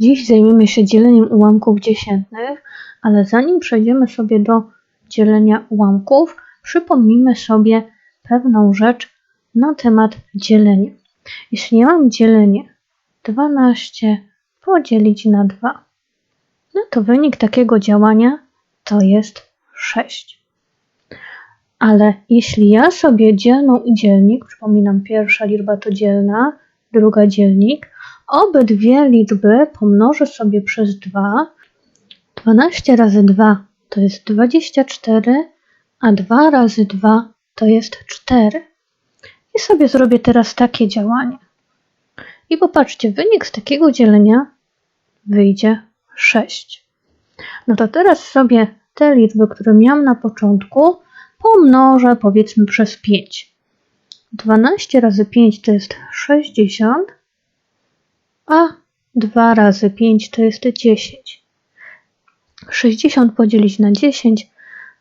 Dziś zajmiemy się dzieleniem ułamków dziesiętnych, ale zanim przejdziemy sobie do dzielenia ułamków, przypomnijmy sobie pewną rzecz na temat dzielenia. Jeśli ja mam dzielenie 12 podzielić na 2, no to wynik takiego działania to jest 6. Ale jeśli ja sobie dzielną i dzielnik, przypominam, pierwsza liczba to dzielna, druga dzielnik, obydwie liczby pomnożę sobie przez 2. 12 razy 2 to jest 24, a 2 razy 2 to jest 4. I sobie zrobię teraz takie działanie. I popatrzcie, wynik z takiego dzielenia wyjdzie 6. No to teraz sobie te liczby, które miałam na początku, pomnożę powiedzmy przez 5. 12 razy 5 to jest 60, a 2 razy 5 to jest 10. 60 podzielić na 10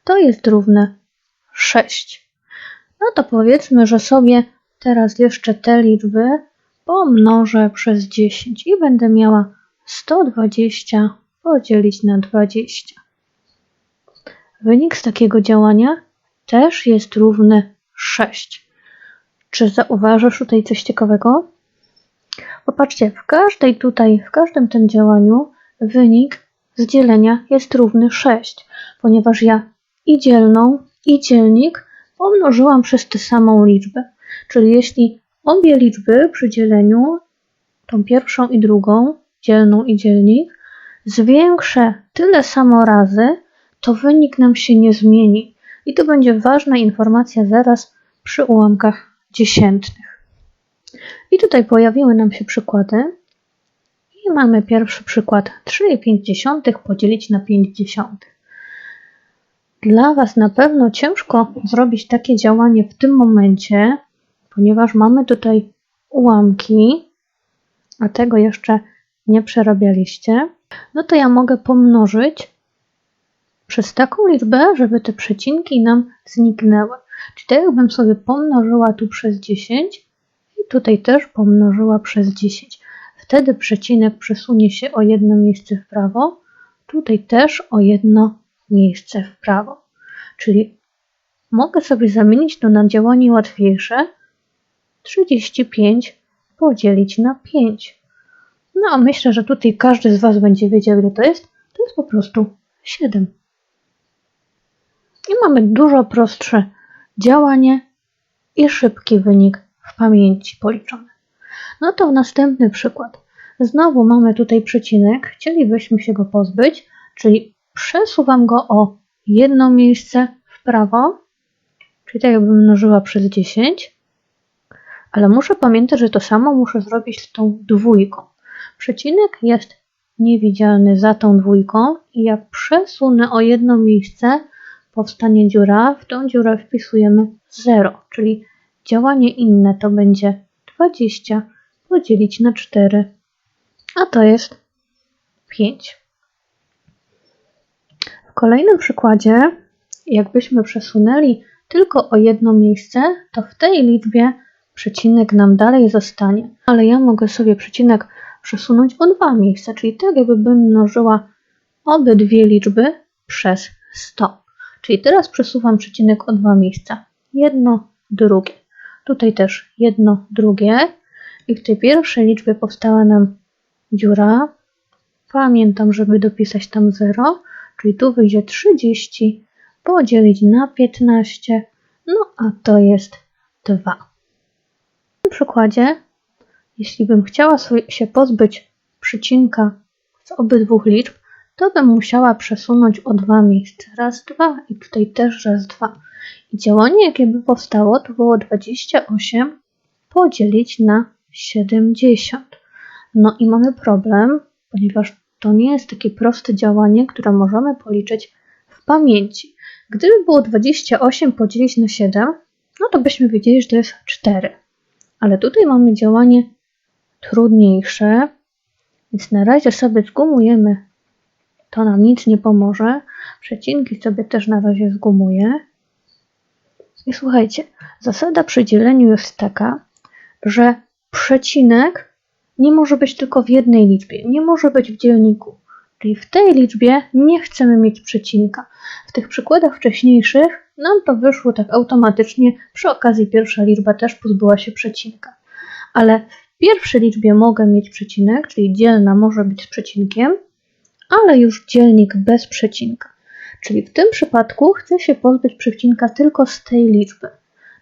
to jest równe 6. No to powiedzmy, że sobie teraz jeszcze te liczby pomnożę przez 10 i będę miała 120 podzielić na 20. Wynik z takiego działania też jest równy 6. Czy zauważysz tutaj coś ciekawego? Popatrzcie, w każdej tutaj, w każdym tym działaniu wynik z dzielenia jest równy 6, ponieważ ja i dzielną, i dzielnik pomnożyłam przez tę samą liczbę. Czyli jeśli obie liczby przy dzieleniu, tą pierwszą i drugą, dzielną i dzielnik, zwiększę tyle samo razy, to wynik nam się nie zmieni. I to będzie ważna informacja zaraz przy ułamkach dziesiętnych. I tutaj pojawiły nam się przykłady. I mamy pierwszy przykład 3,5 podzielić na 5 dziesiątych. Dla Was na pewno ciężko zrobić takie działanie w tym momencie, ponieważ mamy tutaj ułamki, a tego jeszcze nie przerabialiście. No to ja mogę pomnożyć przez taką liczbę, żeby te przecinki nam zniknęły. Czyli tak jakbym sobie pomnożyła tu przez 10 i tutaj też pomnożyła przez 10. Wtedy przecinek przesunie się o jedno miejsce w prawo, tutaj też o jedno miejsce w prawo. Czyli mogę sobie zamienić to na działanie łatwiejsze 35 podzielić na 5. No a myślę, że tutaj każdy z Was będzie wiedział, ile to jest. To jest po prostu 7. I mamy dużo prostsze działanie i szybki wynik w pamięci policzony. No to następny przykład. Znowu mamy tutaj przecinek, chcielibyśmy się go pozbyć, czyli przesuwam go o jedno miejsce w prawo, czyli tak jakbym mnożyła przez 10, ale muszę pamiętać, że to samo muszę zrobić z tą dwójką. Przecinek jest niewidzialny za tą dwójką i jak przesunę o jedno miejsce, powstanie dziura, w tą dziurę wpisujemy 0, czyli działanie inne to będzie 20 podzielić na 4, a to jest 5. W kolejnym przykładzie, jakbyśmy przesunęli tylko o jedno miejsce, to w tej liczbie przecinek nam dalej zostanie, ale ja mogę sobie przecinek przesunąć o dwa miejsca, czyli tak jakbym mnożyła obydwie liczby przez 100. Czyli teraz przesuwam przecinek o dwa miejsca. Jedno, drugie. Tutaj też jedno, drugie. I w tej pierwszej liczbie powstała nam dziura. Pamiętam, żeby dopisać tam 0, czyli tu wyjdzie 30 podzielić na 15, no a to jest 2. W tym przykładzie, jeśli bym chciała się pozbyć przycinka z obydwu liczb, to bym musiała przesunąć o dwa miejsca. Raz, dwa i tutaj też raz, dwa. Działanie, jakie by powstało, to było 28 podzielić na 70. No i mamy problem, ponieważ to nie jest takie proste działanie, które możemy policzyć w pamięci. Gdyby było 28 podzielić na 7, no to byśmy wiedzieli, że to jest 4. Ale tutaj mamy działanie trudniejsze, więc na razie sobie zgumujemy to nam nic nie pomoże. Przecinki sobie też na razie zgumuję. I słuchajcie, zasada przy dzieleniu jest taka, że przecinek nie może być tylko w jednej liczbie, nie może być w dzielniku. Czyli w tej liczbie nie chcemy mieć przecinka. W tych przykładach wcześniejszych nam to wyszło tak automatycznie, przy okazji pierwsza liczba też pozbyła się przecinka. Ale w pierwszej liczbie mogę mieć przecinek, czyli dzielna może być z przecinkiem, ale już dzielnik bez przecinka. Czyli w tym przypadku chcę się pozbyć przecinka tylko z tej liczby.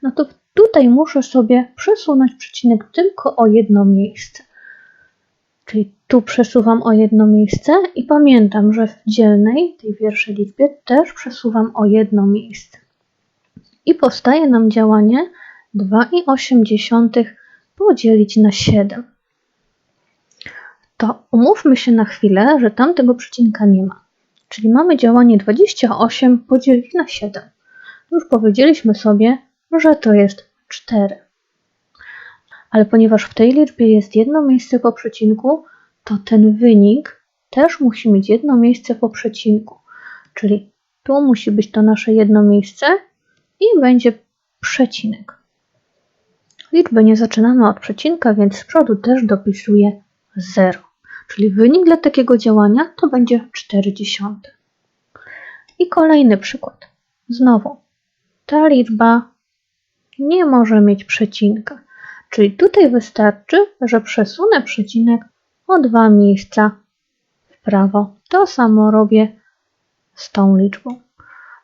No to tutaj muszę sobie przesunąć przecinek tylko o jedno miejsce. Czyli tu przesuwam o jedno miejsce i pamiętam, że w dzielnej, tej pierwszej liczbie, też przesuwam o jedno miejsce. I powstaje nam działanie 2,8 podzielić na 7. To umówmy się na chwilę, że tam tego przecinka nie ma. Czyli mamy działanie 28 podzielić na 7. Już powiedzieliśmy sobie, że to jest 4. Ale ponieważ w tej liczbie jest jedno miejsce po przecinku, to ten wynik też musi mieć jedno miejsce po przecinku. Czyli tu musi być to nasze jedno miejsce i będzie przecinek. Liczby nie zaczynamy od przecinka, więc z przodu też dopisuję 0. Czyli wynik dla takiego działania to będzie 40. I kolejny przykład. Znowu, ta liczba nie może mieć przecinka. Czyli tutaj wystarczy, że przesunę przecinek o dwa miejsca w prawo. To samo robię z tą liczbą.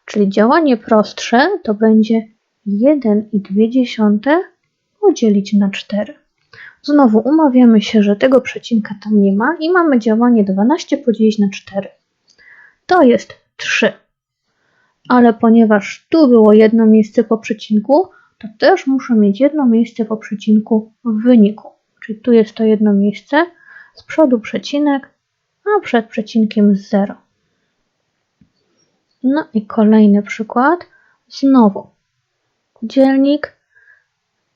Czyli działanie prostsze to będzie 1,2 podzielić na 4. Znowu umawiamy się, że tego przecinka tam nie ma i mamy działanie 12 podzielić na 4. To jest 3. Ale ponieważ tu było jedno miejsce po przecinku, to też muszę mieć jedno miejsce po przecinku w wyniku. Czyli tu jest to jedno miejsce, z przodu przecinek, a przed przecinkiem 0. No i kolejny przykład. Znowu dzielnik.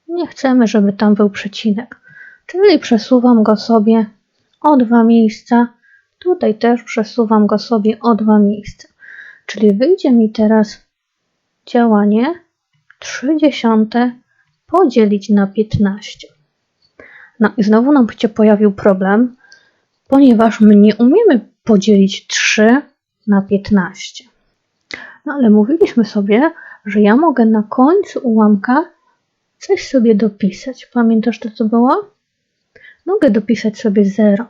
Nie chcemy, żeby tam był przecinek. Czyli przesuwam go sobie o dwa miejsca. Tutaj też przesuwam go sobie o dwa miejsca. Czyli wyjdzie mi teraz działanie 30 podzielić na 15. No i znowu nam się pojawił problem, ponieważ my nie umiemy podzielić 3 na 15. No ale mówiliśmy sobie, że ja mogę na końcu ułamka coś sobie dopisać. Pamiętasz to, co było? Mogę dopisać sobie 0.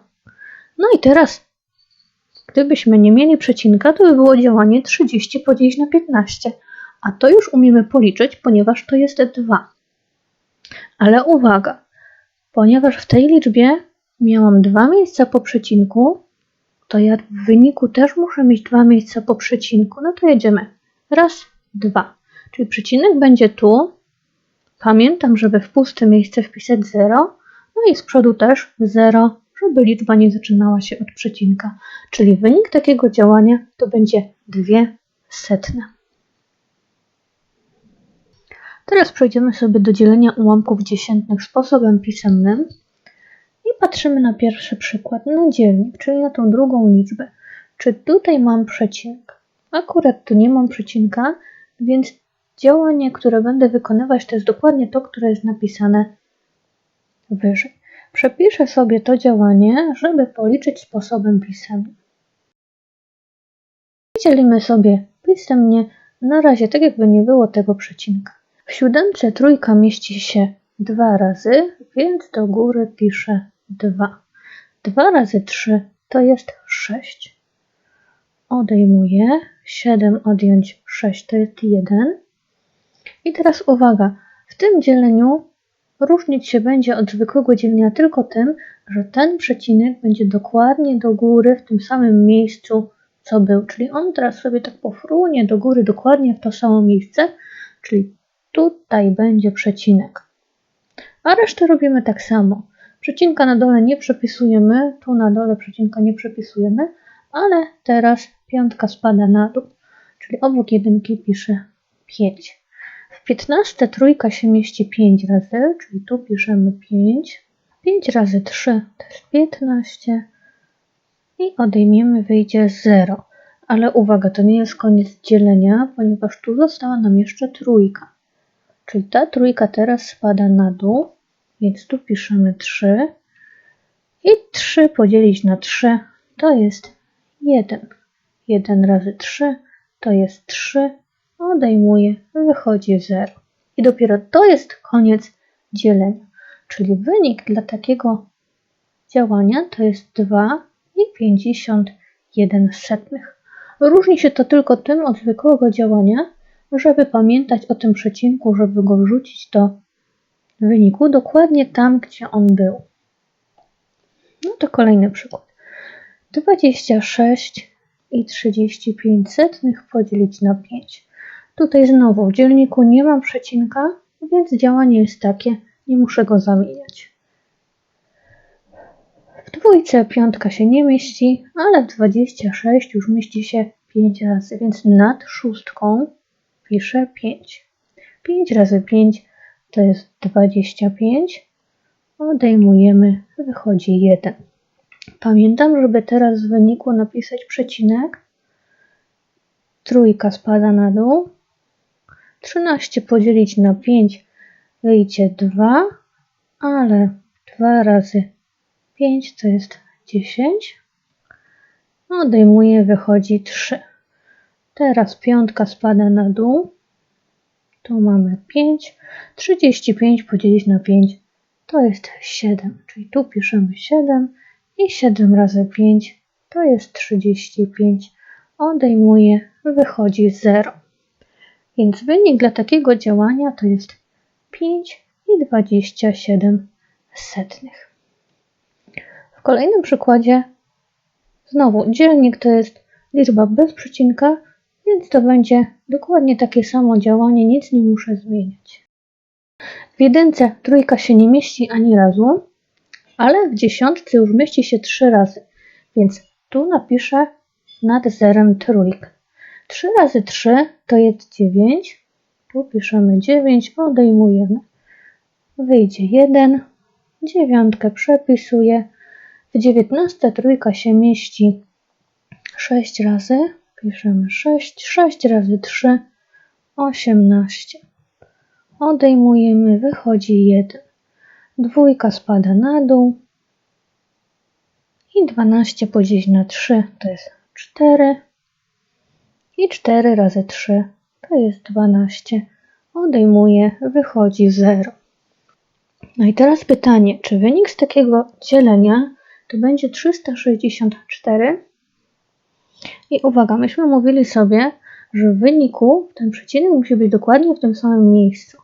No i teraz, gdybyśmy nie mieli przecinka, to by było działanie 30 podzielić na 15. A to już umiemy policzyć, ponieważ to jest 2. Ale uwaga, ponieważ w tej liczbie miałam dwa miejsca po przecinku, to ja w wyniku też muszę mieć dwa miejsca po przecinku. No to jedziemy. Raz, dwa. Czyli przecinek będzie tu. Pamiętam, żeby w puste miejsce wpisać 0. No i z przodu też 0, żeby liczba nie zaczynała się od przecinka. Czyli wynik takiego działania to będzie dwie setne. Teraz przejdziemy sobie do dzielenia ułamków dziesiętnych sposobem pisemnym i patrzymy na pierwszy przykład, na dzielnik, czyli na tą drugą liczbę. Czy tutaj mam przecinek? Akurat tu nie mam przecinka, więc działanie, które będę wykonywać, to jest dokładnie to, które jest napisane wyżej. Przepiszę sobie to działanie, żeby policzyć sposobem pisemnym. Dzielimy sobie pisemnie, na razie tak jakby nie było tego przecinka. W siódemce trójka mieści się dwa razy, więc do góry piszę 2. 2 razy 3 to jest 6. Odejmuję. 7 odjąć 6 to jest 1. I teraz uwaga, w tym dzieleniu różnić się będzie od zwykłego dzielenia tylko tym, że ten przecinek będzie dokładnie do góry w tym samym miejscu, co był. Czyli on teraz sobie tak pofrunie do góry dokładnie w to samo miejsce, czyli Tutaj będzie przecinek. A resztę robimy tak samo. Przecinka na dole nie przepisujemy, tu na dole przecinka nie przepisujemy, ale teraz piątka spada na dół, czyli obok jedynki piszę 5. 15 trójka się mieści 5 razy, czyli tu piszemy 5. 5 razy 3 to jest 15 i odejmiemy, wyjdzie 0. Ale uwaga, to nie jest koniec dzielenia, ponieważ tu została nam jeszcze trójka. Czyli ta trójka teraz spada na dół, więc tu piszemy 3. I 3 podzielić na 3 to jest 1. 1 razy 3 to jest 3. Odejmuję, wychodzi 0. I dopiero to jest koniec dzielenia. Czyli wynik dla takiego działania to jest 2,51 setnych. Różni się to tylko tym od zwykłego działania, żeby pamiętać o tym przecinku, żeby go wrzucić do wyniku dokładnie tam, gdzie on był. No to kolejny przykład. 26 i 35 setnych podzielić na 5. Tutaj znowu w dzielniku nie mam przecinka, więc działanie jest takie, nie muszę go zamieniać. W dwójce piątka się nie mieści, ale w 26 już mieści się 5 razy, więc nad szóstką piszę 5. 5 razy 5 to jest 25. Odejmujemy, wychodzi 1. Pamiętam, żeby teraz w wyniku napisać przecinek. Trójka spada na dół. 13 podzielić na 5 wyjdzie 2, ale 2 razy 5 to jest 10. Odejmuję, wychodzi 3. Teraz piątka spada na dół. Tu mamy 5. 35 podzielić na 5 to jest 7. Czyli tu piszemy 7 i 7 razy 5 to jest 35. Odejmuję, wychodzi 0. Więc wynik dla takiego działania to jest 5 i 27 setnych. W kolejnym przykładzie znowu dzielnik to jest liczba bez przecinka, więc to będzie dokładnie takie samo działanie, nic nie muszę zmieniać. W jedynce trójka się nie mieści ani razu, ale w dziesiątce już mieści się trzy razy, więc tu napiszę nad zerem trójkę. 3 razy 3 to jest 9. Tu piszemy 9, odejmujemy. Wyjdzie 1. Dziewiątkę przepisuję. W 19 trójka się mieści 6 razy. Piszemy 6. 6 razy 3, 18. Odejmujemy, wychodzi 1. Dwójka spada na dół. I 12 podzielić na 3 to jest 4. I 4 razy 3 to jest 12. Odejmuję, wychodzi 0. No i teraz pytanie, czy wynik z takiego dzielenia to będzie 364? I uwaga, myśmy mówili sobie, że w wyniku ten przecinek musi być dokładnie w tym samym miejscu.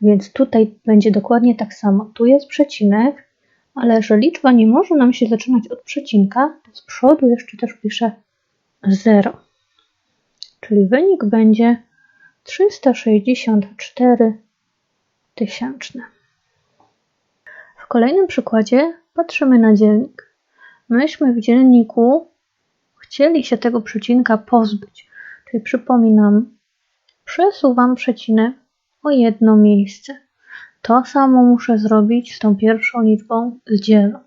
Więc tutaj będzie dokładnie tak samo. Tu jest przecinek, ale że liczba nie może nam się zaczynać od przecinka, to z przodu jeszcze też piszę 0. Czyli wynik będzie 364 tysięczne. W kolejnym przykładzie patrzymy na dzielnik. Myśmy w dzielniku chcieli się tego przecinka pozbyć. Czyli przypominam, przesuwam przecinek o jedno miejsce. To samo muszę zrobić z tą pierwszą liczbą z dzielą.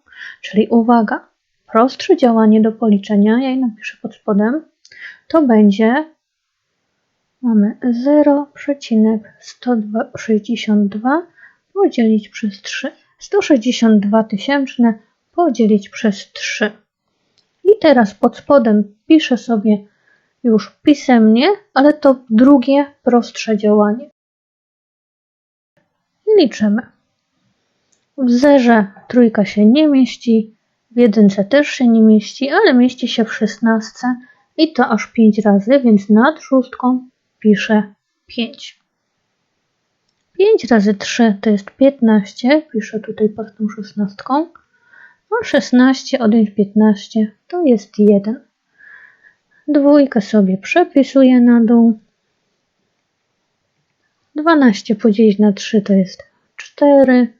Czyli uwaga, prostsze działanie do policzenia, ja je napiszę pod spodem, to będzie mamy 0,162 podzielić przez 3. 162 tysięczne podzielić przez 3. I teraz pod spodem piszę sobie już pisemnie, ale to drugie prostsze działanie. I liczymy. W zerze trójka się nie mieści, w jedynce też się nie mieści, ale mieści się w szesnastce i to aż 5 razy, więc nad szóstką piszę 5. 5 razy 3 to jest 15, piszę tutaj pod tą szesnastką, a 16 odjąć 15 to jest 1. Dwójkę sobie przepisuję na dół. 12 podzielić na 3 to jest 4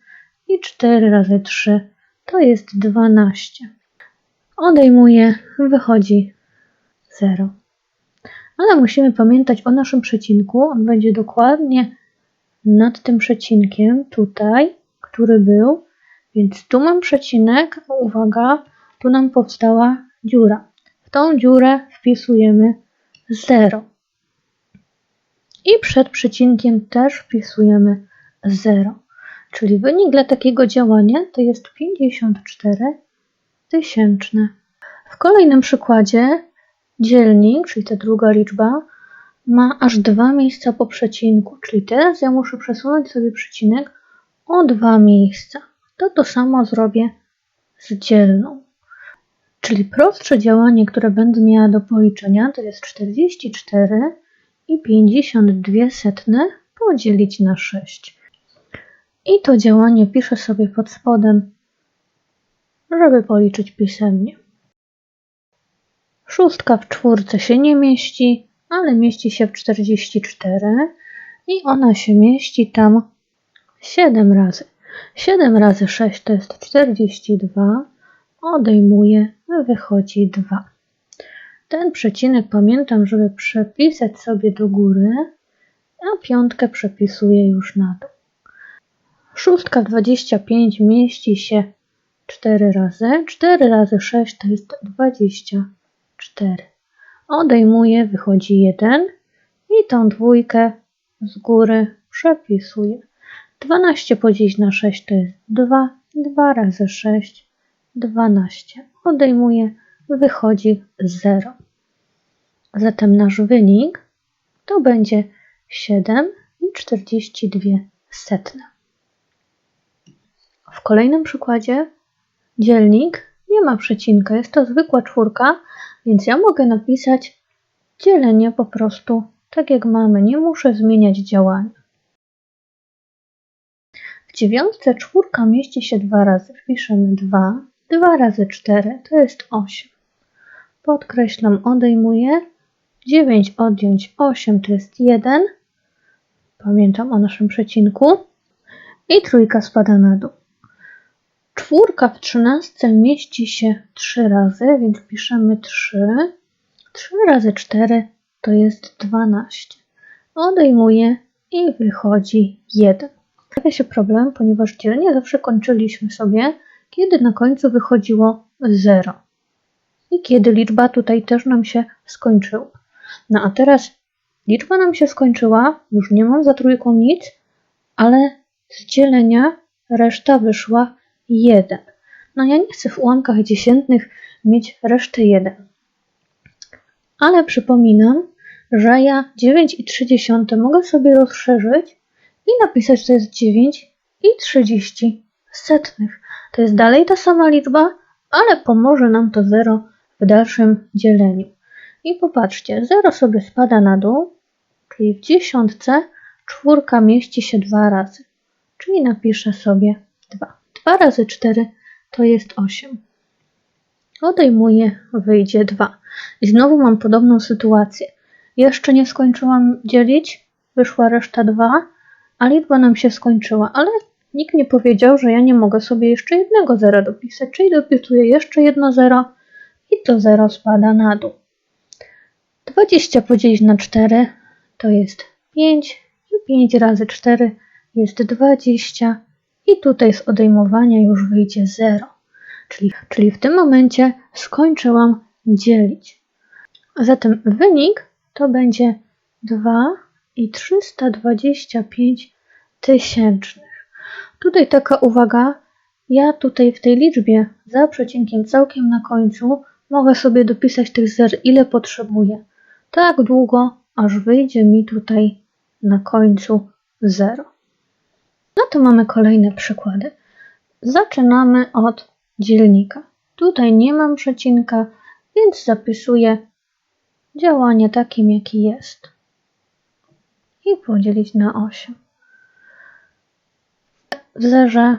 i 4 razy 3 to jest 12. Odejmuję, wychodzi 0. Ale musimy pamiętać o naszym przecinku. On będzie dokładnie nad tym przecinkiem tutaj, który był. Więc tu mam przecinek, uwaga, tu nam powstała dziura. W tą dziurę wpisujemy 0. I przed przecinkiem też wpisujemy 0. Czyli wynik dla takiego działania to jest 54 tysięczne. W kolejnym przykładzie dzielnik, czyli ta druga liczba, ma aż dwa miejsca po przecinku, czyli teraz ja muszę przesunąć sobie przecinek o dwa miejsca. To to samo zrobię z dzielną. Czyli prostsze działanie, które będę miała do policzenia, to jest 44 i 52 setne podzielić na 6. I to działanie piszę sobie pod spodem, żeby policzyć pisemnie. Szóstka w czwórce się nie mieści, ale mieści się w 44 i ona się mieści tam 7 razy. 7 razy 6 to jest 42, odejmuję, wychodzi 2. Ten przecinek pamiętam, żeby przepisać sobie do góry, a piątkę przepisuję już na dół. Szóstka 25 mieści się 4 razy. 4 razy 6 to jest 24. Odejmuję, wychodzi 1 i tą dwójkę z góry przepisuję. 12 podzielić na 6 to jest 2. 2 razy 6 12. Odejmuję, wychodzi 0. Zatem nasz wynik to będzie 7 i 42 setne. W kolejnym przykładzie dzielnik nie ma przecinka, jest to zwykła czwórka, więc ja mogę napisać dzielenie po prostu tak jak mamy, nie muszę zmieniać działania. W dziewiątce czwórka mieści się dwa razy, wpiszemy 2, 2 razy 4 to jest 8. Podkreślam, odejmuję, 9 odjąć 8 to jest 1, pamiętam o naszym przecinku i trójka spada na dół. Czwórka w trzynastce mieści się 3 razy, więc piszemy 3. 3 razy 4 to jest 12. Odejmuję i wychodzi 1. Pojawia się problem, ponieważ dzielenie zawsze kończyliśmy sobie, kiedy na końcu wychodziło 0. I kiedy liczba tutaj też nam się skończyła. No a teraz liczba nam się skończyła, już nie mam za trójką nic, ale z dzielenia reszta wyszła 1. No ja nie chcę w ułamkach dziesiętnych mieć reszty 1. Ale przypominam, że ja 9,3 mogę sobie rozszerzyć i napisać, że to jest 9 i 30 setnych. To jest dalej ta sama liczba, ale pomoże nam to 0 w dalszym dzieleniu. I popatrzcie, 0 sobie spada na dół, czyli w dziesiątce czwórka mieści się dwa razy. Czyli napiszę sobie 2. 2 razy 4 to jest 8. Odejmuję, wyjdzie 2. I znowu mam podobną sytuację. Jeszcze nie skończyłam dzielić, wyszła reszta 2, a liczba nam się skończyła, ale nikt nie powiedział, że ja nie mogę sobie jeszcze jednego zera dopisać, czyli dopisuję jeszcze jedno zero i to zero spada na dół. 20 podzielić na 4 to jest 5 i 5 razy 4 jest 20 i tutaj z odejmowania już wyjdzie 0. Czyli, czyli w tym momencie skończyłam dzielić. Zatem wynik to będzie 2 i 325 tysięcznych. Tutaj taka uwaga, ja tutaj w tej liczbie za przecinkiem całkiem na końcu mogę sobie dopisać tych zer ile potrzebuję. Tak długo, aż wyjdzie mi tutaj na końcu 0. No to mamy kolejne przykłady. Zaczynamy od dzielnika. Tutaj nie mam przecinka, więc zapisuję działanie takim, jaki jest. I podzielić na 8. W zerze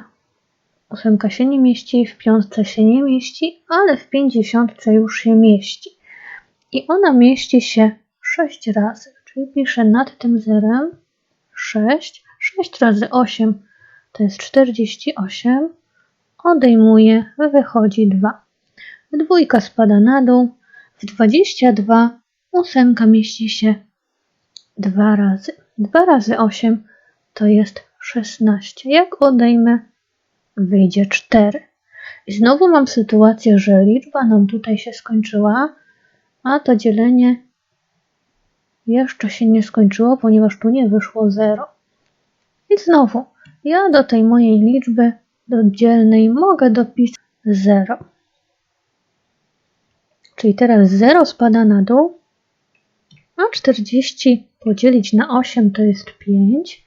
ósemka się nie mieści, w piątce się nie mieści, ale w pięćdziesiątce już się mieści. I ona mieści się 6 razy, czyli piszę nad tym zerem 6. 6 razy 8 to jest 48. Odejmuję, wychodzi 2. Dwójka spada na dół. W 22 ósemka mieści się 2 razy. 2 razy 8 to jest 16. Jak odejmę, wyjdzie 4. I znowu mam sytuację, że liczba nam tutaj się skończyła, a to dzielenie jeszcze się nie skończyło, ponieważ tu nie wyszło 0. I znowu, ja do tej mojej liczby do dzielnej mogę dopisać 0. Czyli teraz 0 spada na dół, a 40 podzielić na 8 to jest 5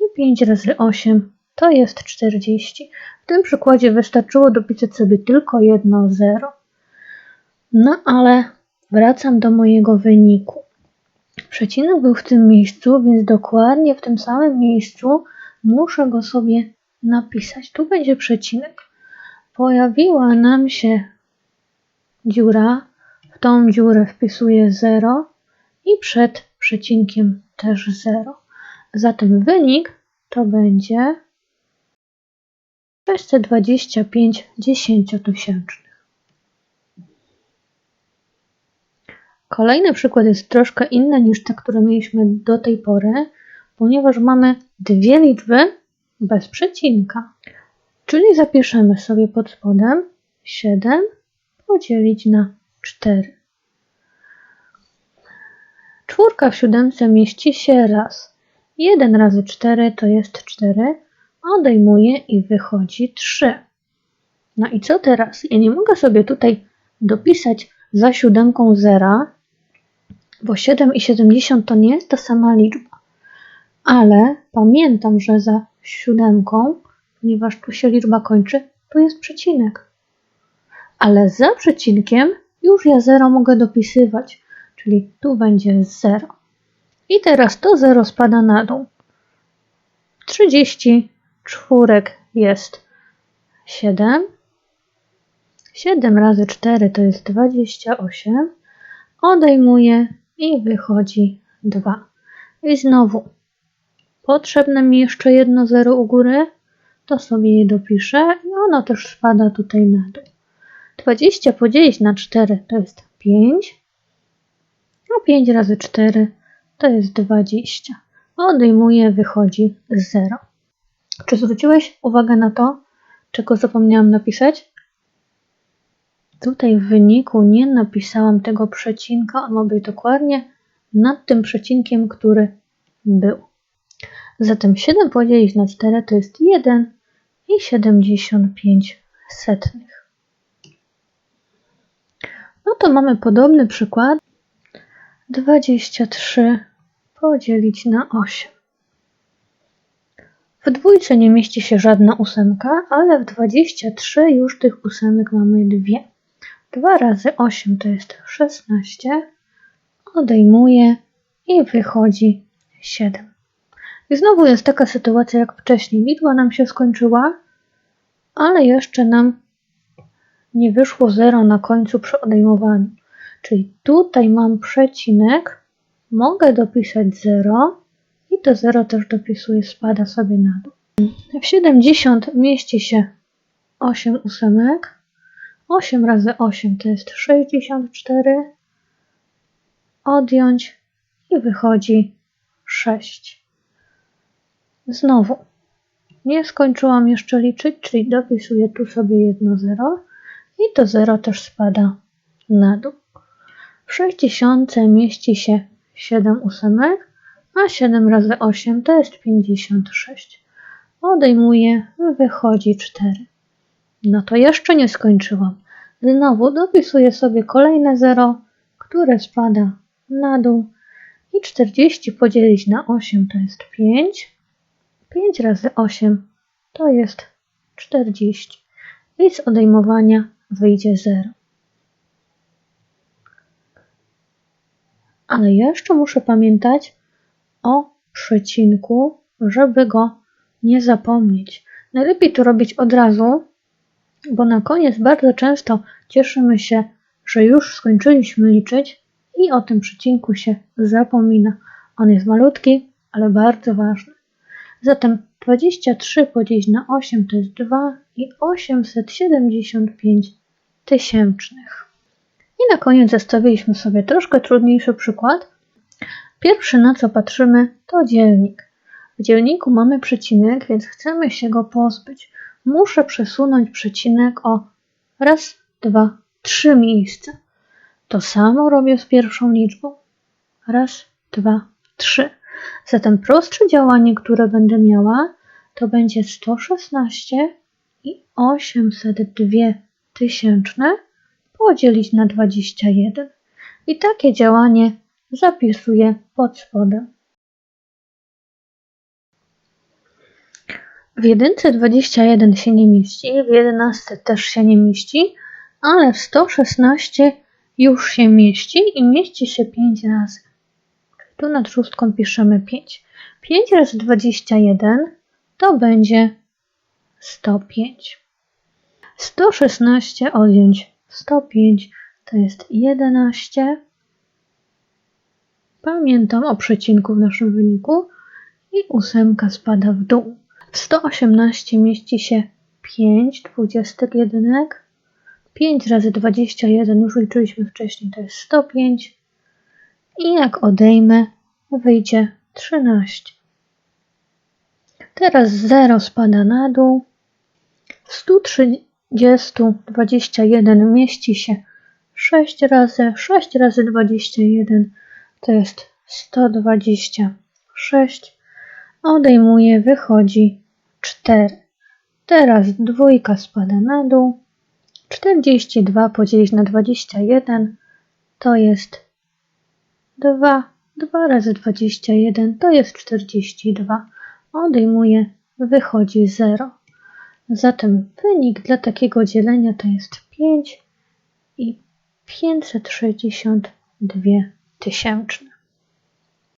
i 5 razy 8 to jest 40. W tym przykładzie wystarczyło dopisać sobie tylko jedno 0. No ale wracam do mojego wyniku. Przecinek był w tym miejscu, więc dokładnie w tym samym miejscu muszę go sobie napisać. Tu będzie przecinek. Pojawiła nam się dziura. W tą dziurę wpisuję 0 i przed przecinkiem też 0. Zatem wynik to będzie 625 dziesięciotysięcznych. Kolejny przykład jest troszkę inny niż te, które mieliśmy do tej pory, ponieważ mamy dwie liczby bez przecinka. Czyli zapiszemy sobie pod spodem 7 podzielić na 4. Czwórka w siódemce mieści się raz. 1 razy 4 to jest 4. Odejmuję i wychodzi 3. No i co teraz? Ja nie mogę sobie tutaj dopisać za siódemką zera, bo 7 i 70 to nie jest ta sama liczba. Ale pamiętam, że za siódemką, ponieważ tu się liczba kończy, tu jest przecinek. Ale za przecinkiem już ja 0 mogę dopisywać, czyli tu będzie 0. I teraz to 0 spada na dół. 30 czwórek jest 7. 7 razy 4 to jest 28. Odejmuję i wychodzi 2. I znowu potrzebne mi jeszcze jedno 0 u góry, to sobie je dopiszę i ono też spada tutaj na dół. 20 podzielić na 4 to jest 5, a 5 razy 4 to jest 20. Odejmuję, wychodzi 0. Czy zwróciłeś uwagę na to, czego zapomniałam napisać? Tutaj w wyniku nie napisałam tego przecinka, on ma być dokładnie nad tym przecinkiem, który był. Zatem 7 podzielić na 4 to jest 1 i 75 setnych. No to mamy podobny przykład. 23 podzielić na 8. W dwójce nie mieści się żadna ósemka, ale w 23 już tych ósemek mamy dwie. 2 razy 8 to jest 16. Odejmuję i wychodzi 7. I znowu jest taka sytuacja jak wcześniej. Liczba nam się skończyła, ale jeszcze nam nie wyszło 0 na końcu przy odejmowaniu. Czyli tutaj mam przecinek, mogę dopisać 0 i to 0 też dopisuję, spada sobie na dół. W 70 mieści się 8 ósemek. 8 razy 8 to jest 64. Odjąć i wychodzi 6. Znowu nie skończyłam jeszcze liczyć, czyli dopisuję tu sobie jedno 0 i to 0 też spada na dół. W 60 mieści się 7 ósemek, a 7 razy 8 to jest 56. Odejmuję, wychodzi 4. No to jeszcze nie skończyłam. Znowu dopisuję sobie kolejne 0, które spada na dół i 40 podzielić na 8 to jest 5. 5 razy 8 to jest 40. I z odejmowania wyjdzie 0. Ale jeszcze muszę pamiętać o przecinku, żeby go nie zapomnieć. Najlepiej to robić od razu, bo na koniec bardzo często cieszymy się, że już skończyliśmy liczyć i o tym przecinku się zapomina. On jest malutki, ale bardzo ważny. Zatem 23 podzielić na 8 to jest 2 i 875 tysięcznych. I na koniec zestawiliśmy sobie troszkę trudniejszy przykład. Pierwszy na co patrzymy to dzielnik. W dzielniku mamy przecinek, więc chcemy się go pozbyć. Muszę przesunąć przecinek o raz, dwa, trzy miejsca. To samo robię z pierwszą liczbą. Raz, dwa, trzy. Zatem prostsze działanie, które będę miała, to będzie 116 i 802 tysięczne podzielić na 21. I takie działanie zapisuję pod spodem. W jedynce 21 się nie mieści, w 11 też się nie mieści, ale w 116 już się mieści i mieści się 5 razy. Tu nad szóstką piszemy 5. 5 razy 21 to będzie 105. 116 odjąć 105 to jest 11. Pamiętam o przecinku w naszym wyniku i ósemka spada w dół. W 118 mieści się 5 dwudziestek jedynek. 5 razy 21 już liczyliśmy wcześniej, to jest 105. I jak odejmę, wyjdzie 13. Teraz 0 spada na dół. W 130 21 mieści się 6 razy. 6 razy 21 to jest 126. Odejmuję, wychodzi 4. Teraz dwójka spada na dół. 42 podzielić na 21 to jest 2. 2 razy 21 to jest 42. Odejmuję, wychodzi 0. Zatem wynik dla takiego dzielenia to jest 5 i 562 tysięczne.